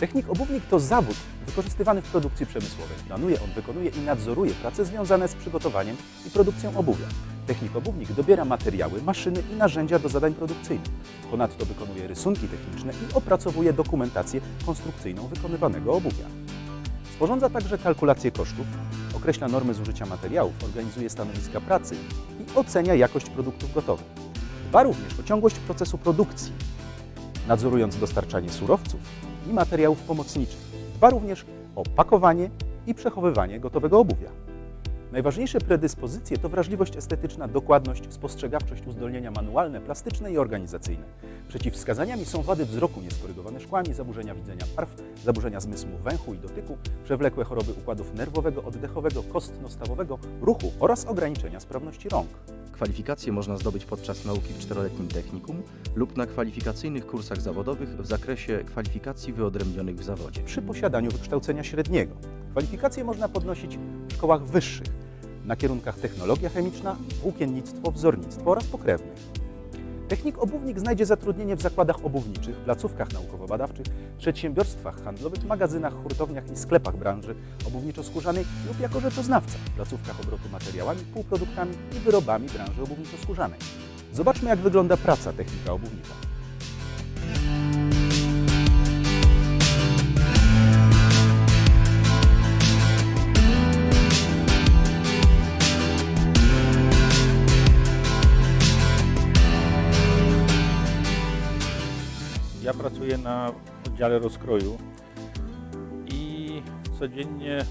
Technik obuwnik to zawód wykorzystywany w produkcji przemysłowej. Planuje on, wykonuje i nadzoruje prace związane z przygotowaniem i produkcją obuwia. Technik obuwnik dobiera materiały, maszyny i narzędzia do zadań produkcyjnych. Ponadto wykonuje rysunki techniczne i opracowuje dokumentację konstrukcyjną wykonywanego obuwia. Sporządza także kalkulacje kosztów, określa normy zużycia materiałów, organizuje stanowiska pracy i ocenia jakość produktów gotowych. Dba również o ciągłość procesu produkcji, nadzorując dostarczanie surowców i materiałów pomocniczych. Dba również o pakowanie i przechowywanie gotowego obuwia. Najważniejsze predyspozycje to wrażliwość estetyczna, dokładność, spostrzegawczość, uzdolnienia manualne, plastyczne i organizacyjne. Przeciwwskazaniami są wady wzroku nieskorygowane szkłami, zaburzenia widzenia barw, zaburzenia zmysłu węchu i dotyku, przewlekłe choroby układów nerwowego, oddechowego, kostno-stawowego, ruchu oraz ograniczenia sprawności rąk. Kwalifikacje można zdobyć podczas nauki w czteroletnim technikum lub na kwalifikacyjnych kursach zawodowych w zakresie kwalifikacji wyodrębnionych w zawodzie. przy posiadaniu wykształcenia średniego. Kwalifikacje można podnosić w szkołach wyższych na kierunkach technologia chemiczna, włókiennictwo, wzornictwo oraz pokrewnych. Technik obuwnik znajdzie zatrudnienie w zakładach obuwniczych, placówkach naukowo-badawczych, przedsiębiorstwach handlowych, magazynach, hurtowniach i sklepach branży obuwniczo-skórzanej lub jako rzeczoznawca w placówkach obrotu materiałami, półproduktami i wyrobami branży obuwniczo-skórzanej. Zobaczmy, jak wygląda praca technika obuwnika. Ja pracuję na oddziale rozkroju i codziennie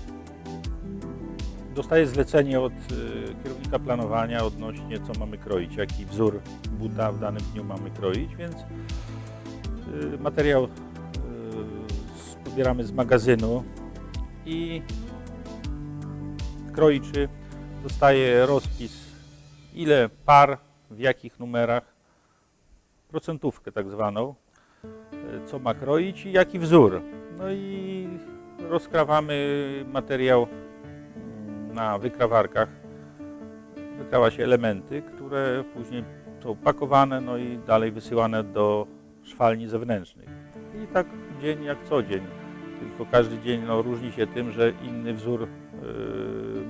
dostaję zlecenie od y, kierownika planowania odnośnie co mamy kroić, jaki wzór buta w danym dniu mamy kroić, więc y, materiał y, pobieramy z magazynu i kroiczy dostaje rozpis ile par, w jakich numerach, procentówkę tak zwaną, co ma kroić i jaki wzór. No i rozkrawamy materiał na wykrawarkach. Wykrawa się elementy, które później są pakowane, no i dalej wysyłane do szwalni zewnętrznych. I tak dzień jak co dzień. Tylko każdy dzień no, różni się tym, że inny wzór e,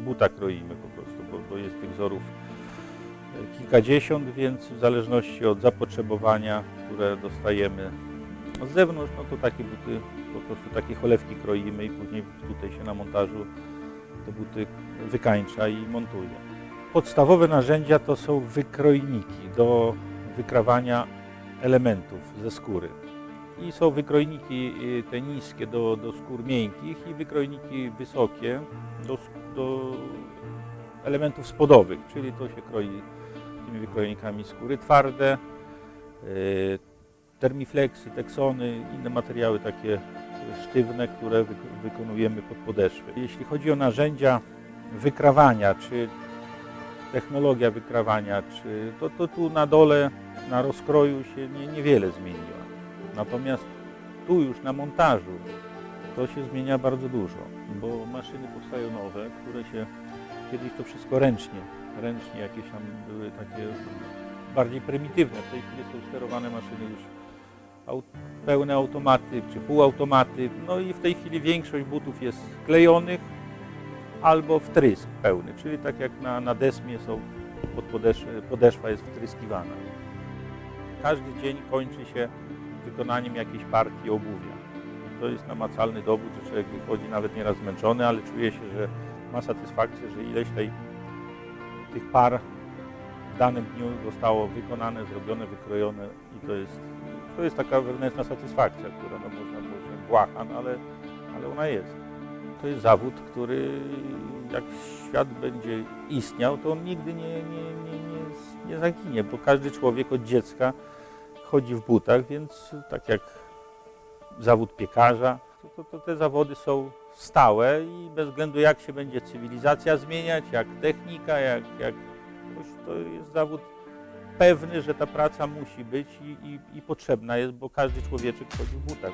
buta kroimy po prostu, bo, bo jest tych wzorów e, kilkadziesiąt, więc w zależności od zapotrzebowania, które dostajemy z zewnątrz, no to takie buty, po prostu takie cholewki kroimy i później tutaj się na montażu te buty wykańcza i montuje. Podstawowe narzędzia to są wykrojniki do wykrawania elementów ze skóry. I są wykrojniki y, te niskie do, do skór miękkich i wykrojniki wysokie do, do elementów spodowych, czyli to się kroi tymi wykrojnikami skóry twarde, y, termifleksy, teksony, inne materiały takie sztywne, które wyk- wykonujemy pod podeszwy. Jeśli chodzi o narzędzia wykrawania, czy technologia wykrawania, czy to, to tu na dole, na rozkroju się nie, niewiele zmieniła. Natomiast tu już na montażu to się zmienia bardzo dużo, bo maszyny powstają nowe, które się kiedyś to wszystko ręcznie, ręcznie jakieś tam były takie bardziej prymitywne. W tej chwili są sterowane maszyny już pełne automaty czy półautomaty. No i w tej chwili większość butów jest klejonych albo wtrysk pełny, czyli tak jak na, na desmie są pod podeszwa, podeszwa jest wtryskiwana. Każdy dzień kończy się wykonaniem jakiejś partii obuwia. To jest namacalny dowód, że człowiek wychodzi nawet nieraz zmęczony, ale czuje się, że ma satysfakcję, że ileś tej, tych par w danym dniu zostało wykonane, zrobione, wykrojone i to jest, to jest taka wewnętrzna satysfakcja, która no można powiedzieć błaha, no ale, ale ona jest. To jest zawód, który jak świat będzie istniał, to on nigdy nie, nie, nie, nie, nie zaginie, bo każdy człowiek od dziecka chodzi w butach, więc tak jak zawód piekarza, to, to, to te zawody są stałe i bez względu jak się będzie cywilizacja zmieniać, jak technika, jak, jak to jest zawód pewny, że ta praca musi być i, i, i potrzebna jest, bo każdy człowieczek chodzi w butach.